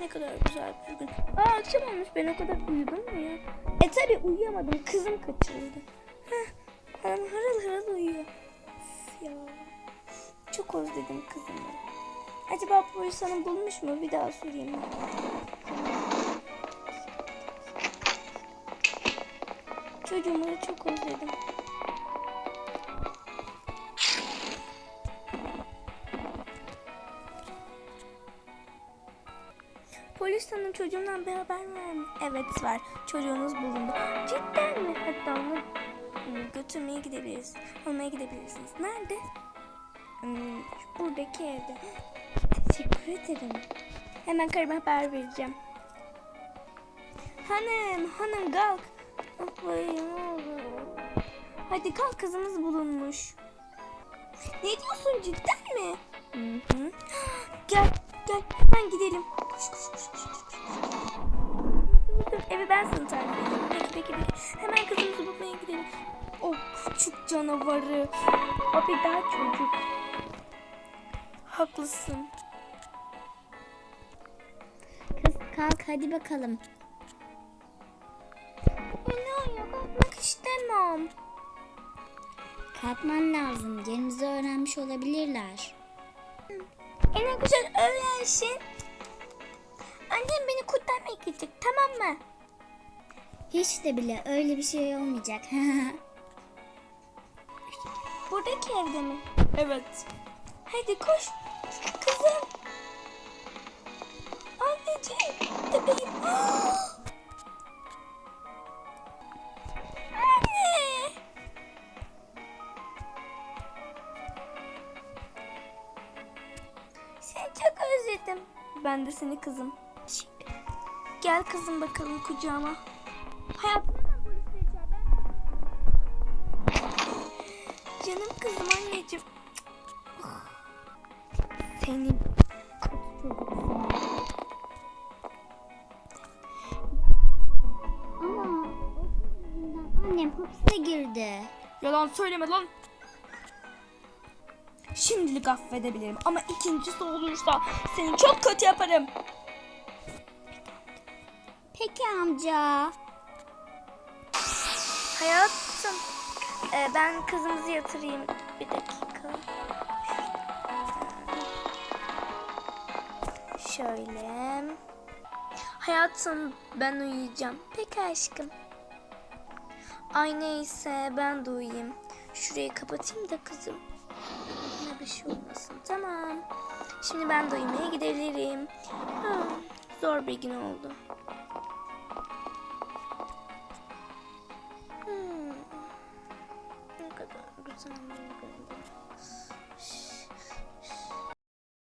Ne kadar güzel bir gün. Aa akşam olmuş ben o kadar uyudum mu ya? E tabi uyuyamadım kızım kaçırıldı. Heh, hanım harıl harıl uyuyor. Üf ya. Çok özledim kızımı. Acaba polis hanım bulmuş mu? Bir daha sorayım ben. Çocuğumu çok özledim. Polis hanım çocuğumdan bir haber var mı? Evet var. Çocuğunuz bulundu. Cidden mi? Hatta onu hmm, götürmeye gidebiliriz. Almaya gidebilirsiniz. Nerede? Hmm, buradaki evde. Teşekkür ederim. Hemen karıma haber vereceğim. Hanım, hanım kalk. Ay, ne olur. Hadi kalk kızımız bulunmuş. Ne diyorsun cidden mi? Hı hı. Gel gel hemen gidelim. Koş koş koş koş. koş. Dur, Evi ben sana tarif edeyim. Peki peki peki. Hemen kızımızı bulmaya gidelim. O küçük canavarı. O bir daha çocuk. Haklısın. Kız kalk hadi bakalım. Ne ya kalkmak istemem. Kalkman lazım. Yerimizi öğrenmiş olabilirler. En güzel öğrensin. Annem beni kurtarmaya gidecek tamam mı? Hiç de bile öyle bir şey olmayacak. Buradaki evde mi? Evet. Hadi koş. Kızım. Anneciğim. Bebeğim. özledim. Ben de seni kızım. Gel kızım bakalım kucağıma. Hayatım hemen polisle. Ben Canım kızım anneciğim. Senin Ama annem hapse girdi. yalan söyleme lan. Şimdilik affedebilirim ama ikincisi olursa seni çok kötü yaparım. Peki amca. Hayatım e, ben kızımızı yatırayım bir dakika. Şöyle. Hayatım ben uyuyacağım. Peki aşkım. Ay neyse ben de uyuyayım. Şurayı kapatayım da kızım. Ne bir şey olmasın. Tamam. Şimdi ben de uyumaya gidebilirim. Ha, zor bir gün oldu. Hmm. Ne kadar güzel bir gündü.